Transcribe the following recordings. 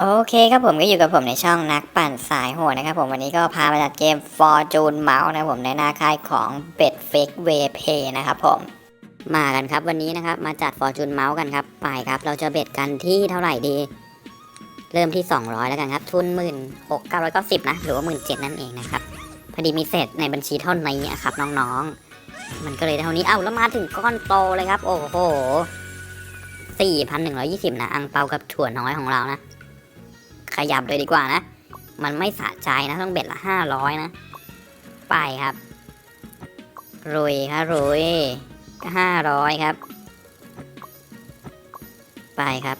โอเคครับผมก็อยู่กับผมในช่องนักปั่นสายโหดนะครับผมวันนี้ก็พามาจัดเกม Fortune Mouse นะครับผมในหน้าค่ายของ b e t f a k e w a y Pay นะครับผมมากันครับวันนี้นะครับมาจัด Fortune Mouse กันครับไปครับ เราจะเบ็ดกันที่เท่าไหร่ดี เริ่มที่ 200 แล้วกันครับ ทุน1 6 9 9 0นะหรือว่า1 7 0 0นั่นเองนะครับพอดีมีเศษในบัญชีเท่านี้ครับน้องๆ มันก็เลยเท่านี้เอ้าแล้วมาถึงก้อนโตเลยครับ โอ้โห4,120นะอังเปากับถั่วน้อยของเรานะ ขยับเลยดีกว่านะ มันไม่สะใจนะต้องเบ็ดละห้าร้อยนะ ไปครับรุยครับรุยห้าร้อยครับ ไปครับ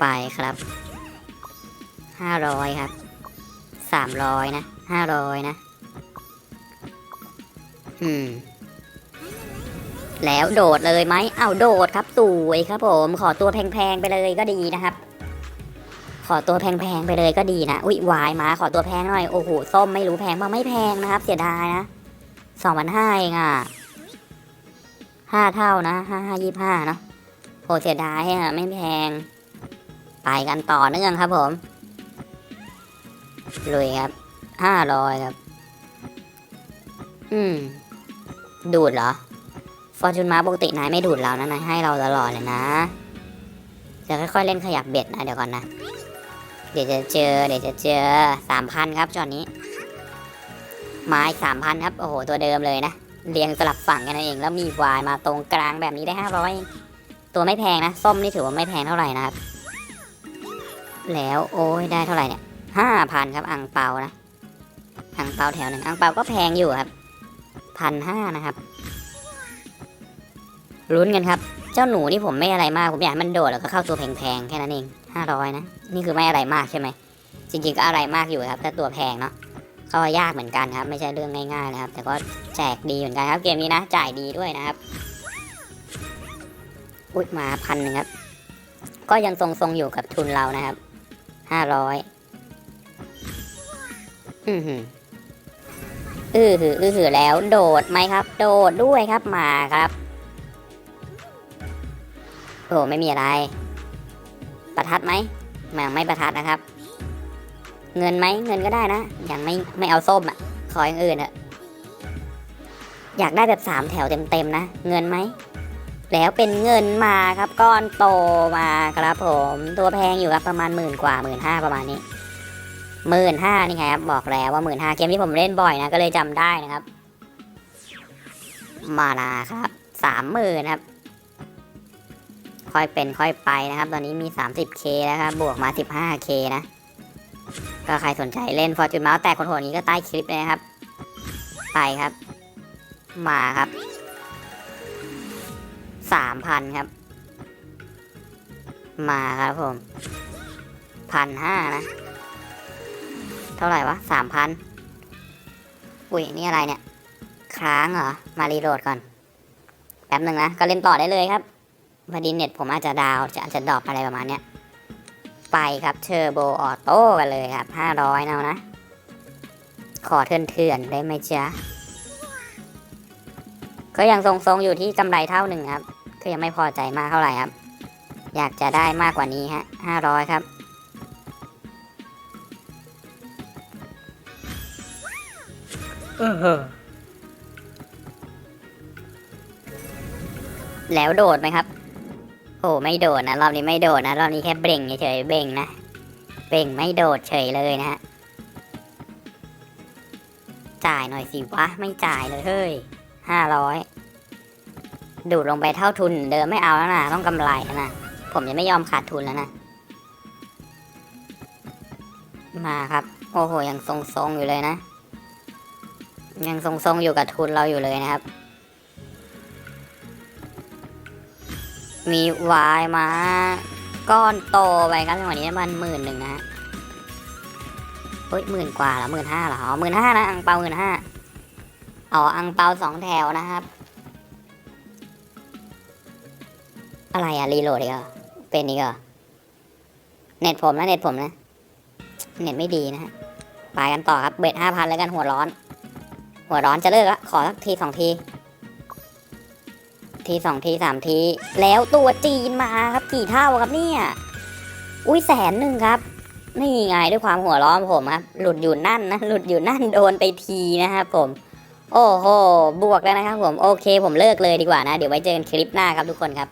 ไปครับห้าร้อยครับสามร้อยนะห้าร้อยนะ อืม แล้วโดดเลยไหมเอ้าโดดครับสวยครับผม ขอตัวแพงๆไปเลยก็ดีนะครับ ขอตัวแพงๆไปเลยก็ดีนะอุ้ยวายมาขอตัวแพงหน่อยโอ้โหส้มไม่รู้แพงบ้างไม่แพงนะครับ เสียดายนะสองพันห้าเองอะห้าเท่านะห้าห้ายี่ห้าเนาะโหเสียดายอะไม่แพง ไปกันต่อเนื่องครับผมลุยครับห้าร้อยครับ อืม ดูดเหรอ ฟอร์จูนมาปกตินายไม่ดูดเรานะนายให้เราตลอดเลยนะจะค่อยๆเล่นขยับเบ็ดนะเดี๋ยวก่อนนะ เดี๋ยวจะเจอ เดี๋ยวจะเจอสามพันครับจอนนี้ไม้สามพันครับ โอ้โห ตัวเดิมเลยนะ เรียงสลับฝั่งกันนั่นเอง แล้วมีวายมาตรงกลางแบบนี้ได้ห้าร้อยตัวไม่แพงนะ ส้มนี่ถือว่าไม่แพงเท่าไหร่นะครับ แล้วโอ้ยได้เท่าไหร่เนี่ยห้าพันครับอังเปานะอังเปาแถวหนึ่งอังเปาก็แพงอยู่ครับพันห้านะครับ ลุ้นกันครับ เจ้าหนูที่ผมไม่อะไรมาก ผมอยากมันโดดแล้วก็เข้าตัวแพงๆ แค่นั้นเองห้าร้อยนะ นี่คือไม่อะไรมากใช่ไหม จริงๆก็อะไรมากอยู่ครับแต่ตัวแพงเนาะก็ยากเหมือนกันครับ ไม่ใช่เรื่องง่ายๆนะครับ แต่ก็แจกดีเหมือนกันครับ เกมนี้นะ จ่ายดีด้วยนะครับ อุ้ยมาพันหนึ่งครับ ก็ยังทรงๆอยู่กับทุนเรานะครับห้าร้อยอือหืออือหืออือหือแล้วโดดไหมครับ โดดด้วยครับมาครับ โอ้ไม่มีอะไร ประทัดไหมมาไม่ประทัดนะครับ เงินไหมเงินก็ได้นะยังไม่ไม่เอาส้มอะ ขออย่างอื่นเถอะอยากได้แบบสามแถวเต็มๆนะ เงินไหม แล้วเป็นเงินมาครับก้อนโตมาครับผม ตัวแพงอยู่ครับประมาณหมื่นกว่าหมื่นห้าประมาณนี้หมื่นห้านี่ไงครับ บอกแล้วว่าหมื่นห้าเกมที่ผมเล่นบ่อยนะ ก็เลยจำได้นะครับ มานาครับสามหมื่นครับ ค่อยเป็นค่อยไปนะครับ ตอนนี้มี 30k แล้วครับ บวกมา 15k นะ ก็ใครสนใจเล่น Fortune Mouse แต่คนโหดนี้ก็ใต้คลิปเลยนะครับ ไปครับ มาครับ 3,000 ครับ มาครับผมพันห้านะ เท่าไหร่วะ3,000อุ้ยนี่อะไรเนี่ย ค้างเหรอ มารีโหลดก่อน แป๊บหนึ่งนะ ก็เล่นต่อได้เลยครับ พอดีเน็ตผมอาจจะดาวจะอาจจะดรอปอะไรประมาณเนี้ย ไปครับเทอร์โบออโต้กันเลยครับห้าร้อยเอานะ ขอเถื่อนๆได้ไหมจ๊ะก็ยังทรงๆอยู่ที่กำไรเท่าหนึ่งครับ ก็ยังไม่พอใจมากเท่าไหร่ครับ อยากจะได้มากกว่านี้ฮะห้าร้อยครับแล้วโดดไหมครับ โอ้ไม่โดดนะรอบนี้ไม่โดดนะรอบนี้แค่เบ่งเฉยเบ่งนะเบ่งไม่โดดเฉยเลยนะฮะจ่ายหน่อยสิวะไม่จ่ายเลยเฮ้ยห้าร้อยดูดลงไปเท่าทุนเดิมไม่เอาแล้วนะต้องกำไรแล้วนะผมจะไม่ยอมขาดทุนแล้วนะมาครับ โอ้โหยังทรงๆอยู่เลยนะ ยังทรงๆอยู่กับทุนเราอยู่เลยนะครับ มีวายมา ก้อนโตไปครับจังหวะนี้มันหมื่นหนึ่งนะฮะเฮ้ยหมื่นกว่าแล้วหมื่นห้าหรออ๋อหมื่นห้านะอังเปาหมื่นห้าอ๋ออังเปาสองแถวนะครับ อะไรอะรีโหลดอีกเหรอเป็นอีกเหรอเน็ตผมนะเน็ตผมนะ เน็ตไม่ดีนะฮะไปกันต่อครับเบ็ดห้าพันแล้วกันหัวร้อน หัวร้อนจะเลิกละขอสักทีสองที ทีสองทีสามที แล้วตัวจีนมาครับกี่เท่าครับเนี่ยอุ้ยแสนหนึ่งครับนี่ไงด้วยความหัวร้อนผมครับ หลุดอยู่นั่นนะหลุดอยู่นั่นโดนไปทีนะครับผม โอ้โหบวกแล้วนะครับผมโอเค ผมเลิกเลยดีกว่านะ เดี๋ยวไว้เจอกันคลิปหน้าครับทุกคนครับ